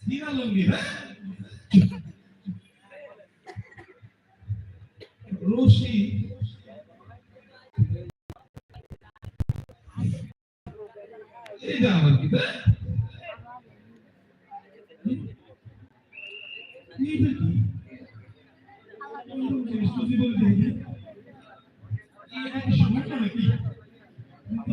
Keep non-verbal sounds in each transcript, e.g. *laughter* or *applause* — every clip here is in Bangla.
সিনা লঙ্গি হ্যাঁ রশি এই যে আমার কি হ্যাঁ? এইটা কি? কোন জিনিস তো জীবনে দেখিনি। এটা কি স্বর্ণ নাকি? নাকি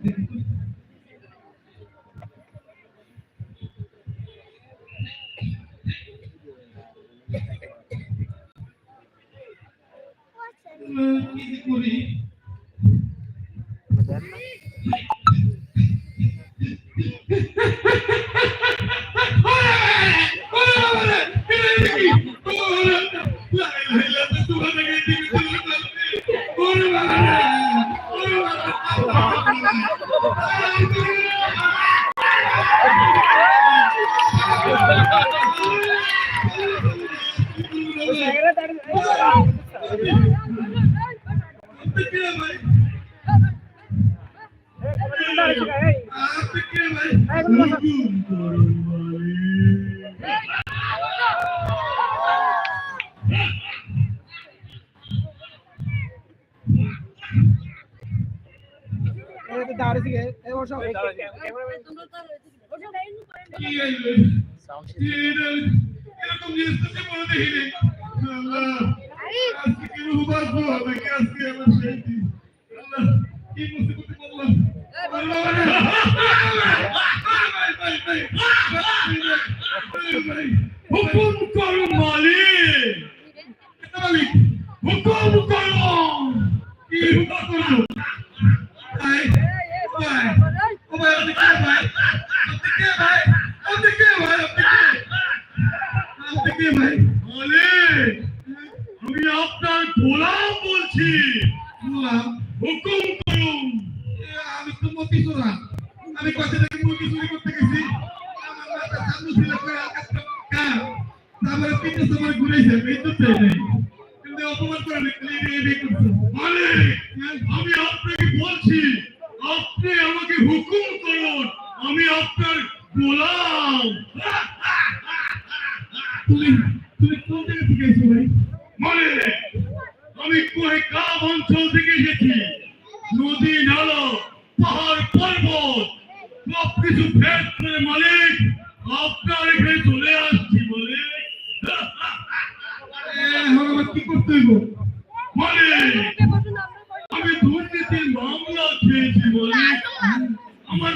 মনে তো হয় বললাম, শালা, কি করা যায় রে? আহ, কি যে করি কি হইল? এরকম জিনিস তো জীবনে দেখিনি। আল্লাহ, আজকে কি রূহ বাঁচবো? নাকি আজকে কি মুসিবতে পড়লাম? আল্লাহ, ভাই, ভাই, ভাই, ভাই, ভাই, হুকুম করো মালিক মালিক, হুকুম করো কি হুকুম করল? ভাই, ভাই, ও ভাই, আপনি কে ভাই? আপনি কে ভাই? আপনি কে ভাই? আপনি কে? আপনি কে ভাই? মালিক আমি আপনার গোলাম বলছি বললাম, হুকুম করুন এ, আমি তো মতি চোরা। আমি কথা থেকে মুরগি চুরি করতে গেছি আমার মাথা সামনে ছিল করে আঘাত কা তারপরে পিঠে তোমার ঘুরেছে বিদ্যুৎ দেয় নাই কিন্তু অপমান করে লিখলি এই এই করছ মালিক আমি আপনাকে বলছি আপনি আমাকে হুকুম করুন আমি আপনার গোলাম। তুমি তুমি কোন জায়গা থেকে এসেছ ভাই? মালিক আমি কোহে কাব অঞ্চল থেকে এসেছি। নদী নালা পাহাড় পর্বত সব কিছু ভেদ করে মালিক আপনার এখানে চলে আসছি মালিক এ, এখন আমার কি করতে হইব? মালিক আমি দুর্নীতির মামলা খেয়েছি আমার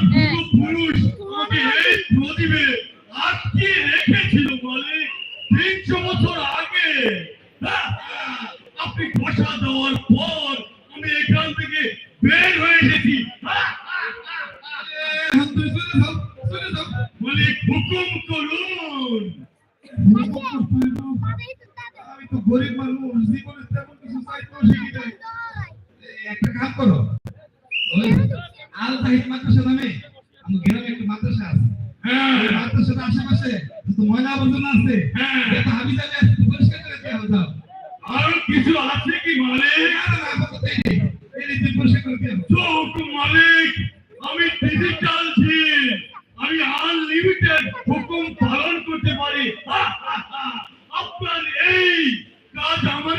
আমাকে এই প্রদীপে আটকে রেখেছিল মালিক তিনশো বছর আগে। আপনি বসা দেওয়ার পর আমি এখান থেকে বের হয়ে এসেছি। মালিক হুকুম করুন। আমি তো গরিব মানুষ জীবনে তেমন কিছু চাইতেও শিখি নাই। একটা কাজ করো। আল তাহিদ মাদ্রাসা নামে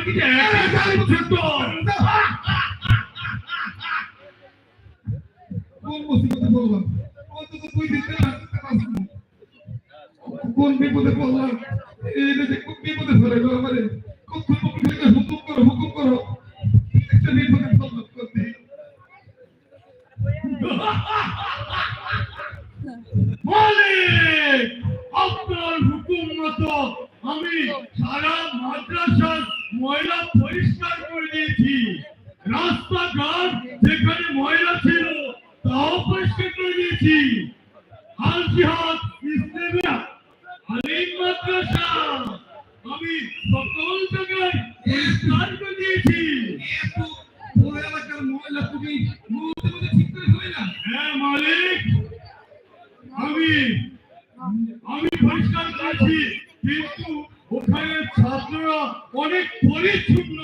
কাজ আমার ছোট কোন মুসিবতে পড়লাম অন্তত দুই দিন ধরে পারছি কোন বিপদে পড়লাম এইটা যে কোন বিপদে ফেলে গেল আমারে কখন কখন হুকুম করো হুকুম করো একটা বিপদে পড়লাম করতে মালিক, আপনার হুকুম মতো আমি সারা মাদ্রাসার ময়লা পরিষ্কার করে দিয়েছি। রাস্তাঘাট যেখানে ময়লা ছিল, তাও পরিষ্কার করে দিয়েছি। আল জিহাদ ইসলামিয়া মাদ্রাসা, আমি সকল জায়গায় পরিষ্কার করে দিয়েছি। ময়লা তুমি হ্যাঁ মালিক, আমি আমি পরিষ্কার করেছি। কিন্তু ওখানে ছাত্ররা অনেক পরিচ্ছন্ন।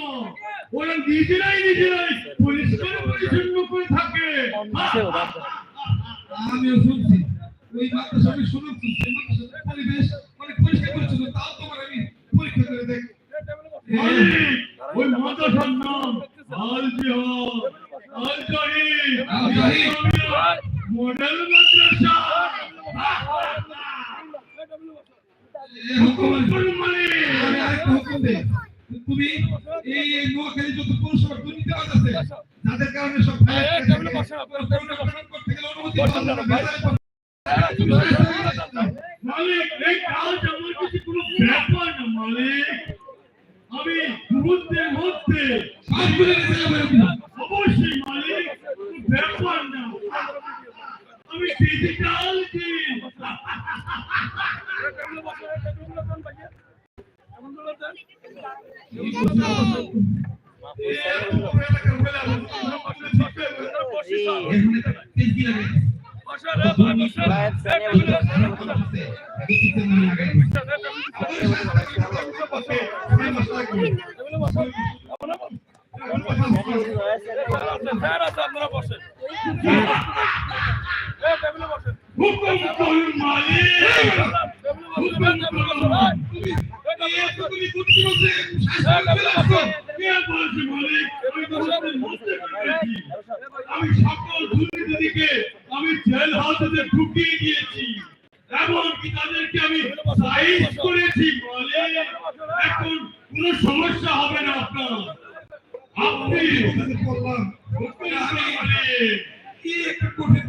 ওরা নিজেরাই নিজেরাই পরিষ্কার পরিচ্ছন্ন করে থাকে। *laughs* আমিও শুনছি। ওই মাদ্রাসা আমি শুনেছি সেই মাদ্রাসার পরিবেশ অনেক পরিষ্কার করেছিল তাও তোমার আমি পরীক্ষা করে দেখ। ওই মাদ্রাসার নাম আল জিহাদ। আল জাহিদ। আল জাহিদ। মডেল মাদ্রাসা এ হুকুম বলুন মালিক আমি আরেকটা হুকুম দেই তুমি এই নোয়াখালী যত পৌরসভা দুর্নীতি আছে যাদের কারণে সব করতে গেলে অনুমতি মালিক এই কাজ আমার কাছে কোনো ব্যাপার না মালিক আমি মুহূর্তের মধ্যে। অবশ্যই মালিক দিয়ে লাগে। হুকুম করুন মালিক হুকুম করুন মালিক আমি সকল আমি জেল হাজতে ঢুকিয়ে দিয়েছি এমনকি তাদেরকে আমি সাইজ করেছি এখন কোনো সমস্যা হবে না আপনার আপনি করুন মালিক বলুন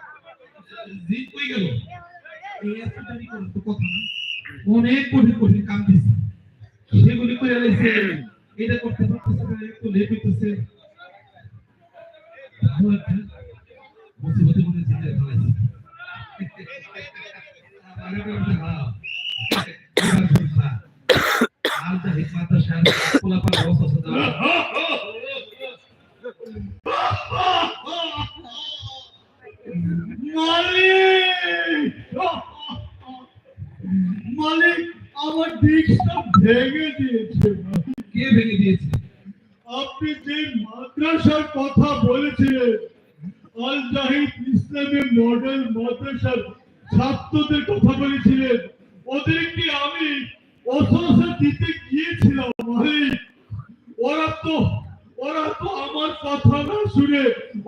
জিদ কই গেল। এই দেরি করে তো কথা অনেক কঠিন কঠিন কাম দিছে। সেগুলি করে লাইছে এটা করতে পারতেছে একটু লেট হইতেছে। একটা আরে যা হিকমাতা সাহেব অবস্থা সাদা মালিক মালিক আমার ডিস্কটা ভেঙে দিয়েছে কে ভেঙে দিয়েছে আপনি যে মাদ্রাসার কথা বলেছিলেন আল জাহিদ ইসলামী মডেল ছাত্রদের কথা বলেছিলেন। ওদেরকে আমি দিতে গিয়েছিলাম ওরা তো ওরা তো আমার কথা না শুনে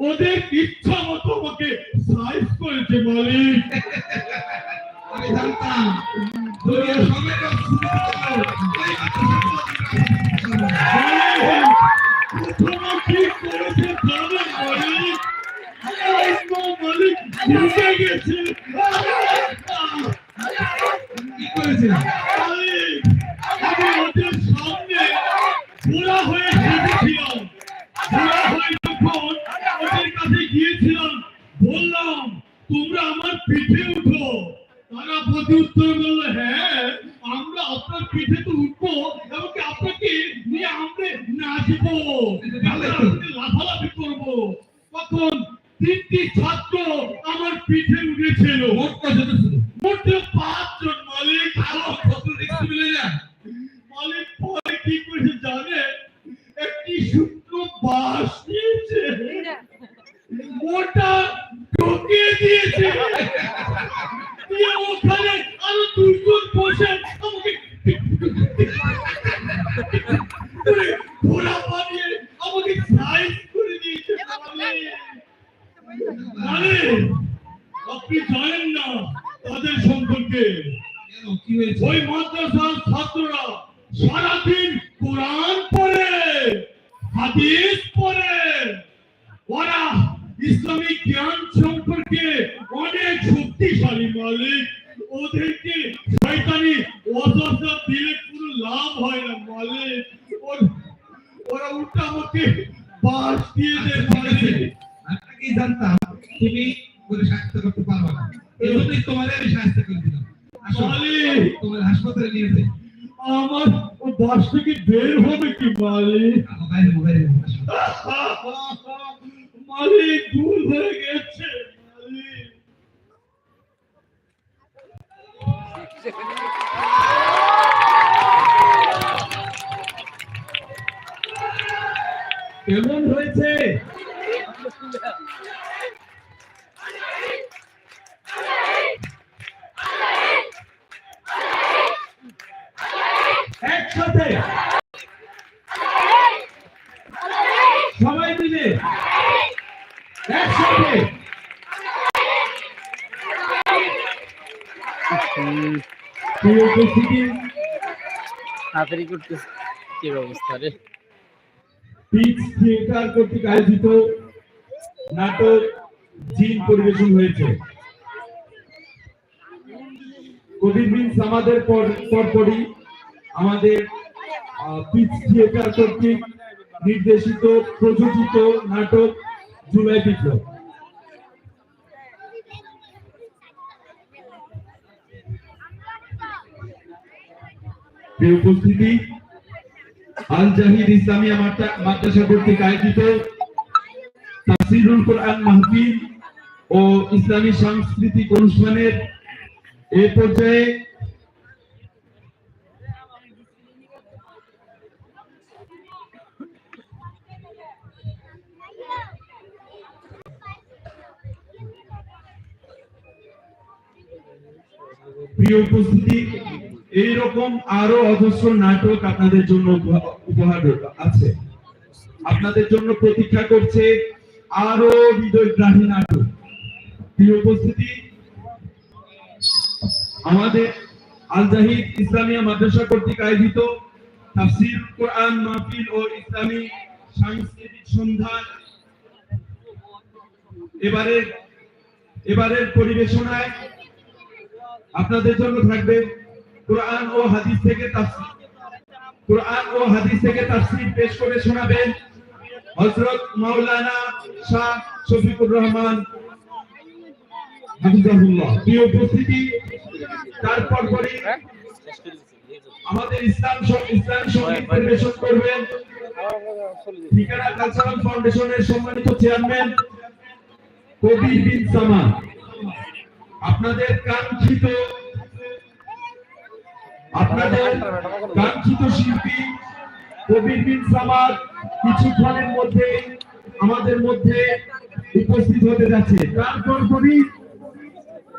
ওদের ইচ্ছা মতো আমাকে সাইজ করেছে মালিক আমি জানতাম। সবাই প্রথমে কি করেছে জানেন মালিক এই তো মালিক ঢুকে গেছে কি করেছে মালিক আমি ওদের সামনে বুড়া হয়ে হেঁটেছিলাম বুড়া হয়ে যখন যখন ওদের কাছে গিয়েছিলাম বললাম তোমরা আমার পিঠে উঠো তারা প্রতি উত্তর বলল হ্যাঁ আমরা আপনার পিঠে তো উঠবো এমনকি আপনাকে নিয়ে আমরা নাচবো আমরা আপনাকে লাফালাফি করব তখন তিনটি ছাত্র আমার পিঠে উঠেছিল মোট কজন ছিল মোট পাঁচজন মালিক আরও কত রিক্স মিলে যায়। মালিক পরে কি করেছে জানে? একটি শুকনো বাঁশ নিয়েছে। ওটা ঢুকিয়ে দিয়েছে। দিয়ে ওখানে আরও দুজন বসে আমাকে ঘোড়া বানিয়ে আমাকে সাইজ করে দিয়েছে। আপনি জানেন না তাদের সম্পর্কে। কি ওই মাদ্রাসার ছাত্ররা সারাদিন কোরআন পড়ে, হাদিস পড়ে। ওরা ইসলামিক জ্ঞান সম্পর্কে অনেক শক্তিশালী মালিক। ওদেরকে শয়তানি অজস্র দিলে কোনো লাভ হয় না মালিক। ওরা উল্টা আমাকে বাস দিয়ে দেয়। মালিক আমি আগেই জানতাম? তুমি করে সাহায্য করতে পারবে না। এই জন্যই তোমার আমি সাহায্য করে দিলাম। তোমার হাসপাতালে নিয়ে যাই। আমার ও বাস থেকে বের হবে কি মালিক? বাইরে মোবাইলে মালিক ভুল হয়ে গেছে কেমন হয়েছে একসাথে সবাই মিলে একসাথে প্রিয় উপস্থিতি তাড়াতাড়ি করতে কি অবস্থা রে? পিচ থিয়েটার কর্তৃক আয়োজিত নাটক জিন পরিবেশন হয়েছে। কবির বিন সামাদের পর পরপরই আমাদের পিচ থিয়েটার কর্তৃক নির্দেশিত প্রযোজিত নাটক জুলাই বিপ্লব। প্রিয় উপস্থিতি, আল জাহিদ মাদ্রাসা কর্তৃক আয়োজিত তাফসিরুল কোরআন মাহফিল ও ইসলামী সাংস্কৃতিক অনুষ্ঠানের এ পর্যায়ে প্রিয় উপস্থিতি এইরকম আরও অজস্র নাটক আপনাদের জন্য উপহার আছে। আপনাদের জন্য প্রতীক্ষা করছে আরও হৃদয়গ্রাহী নাটক। প্রিয় উপস্থিতি, আমাদের আল জাহিদ ইসলামিয়া মাদ্রাসা কর্তৃক আয়োজিত তাফসির কোরআন, মাহফিল ও ইসলামী সাংস্কৃতিক সন্ধ্যা এবারের এবারের পরিবেশনায় আপনাদের জন্য থাকবে কোরআন ও হাদিস থেকে তাফসীর। কোরআন ও হাদিস থেকে তাফসীর পেশ করে শোনাবেন হযরত মাওলানা শাহ শফিকুর রহমান। হাফিজাহুল্লাহ, প্রিয় উপস্থিতি তারপর পরই আমাদের ইসলাম ইসলামী সংগীত পরিবেশন করবেন। ঠিকানা কালচারাল ফাউন্ডেশনের সম্মানিত চেয়ারম্যান কবির বিন সামান আপনাদের কাঙ্ক্ষিত আপনাদের কাঙ্ক্ষিত শিল্পী কবির বিন সামাদ কিছুক্ষণের মধ্যে আমাদের মধ্যে উপস্থিত হতে যাচ্ছে। তারপর কবি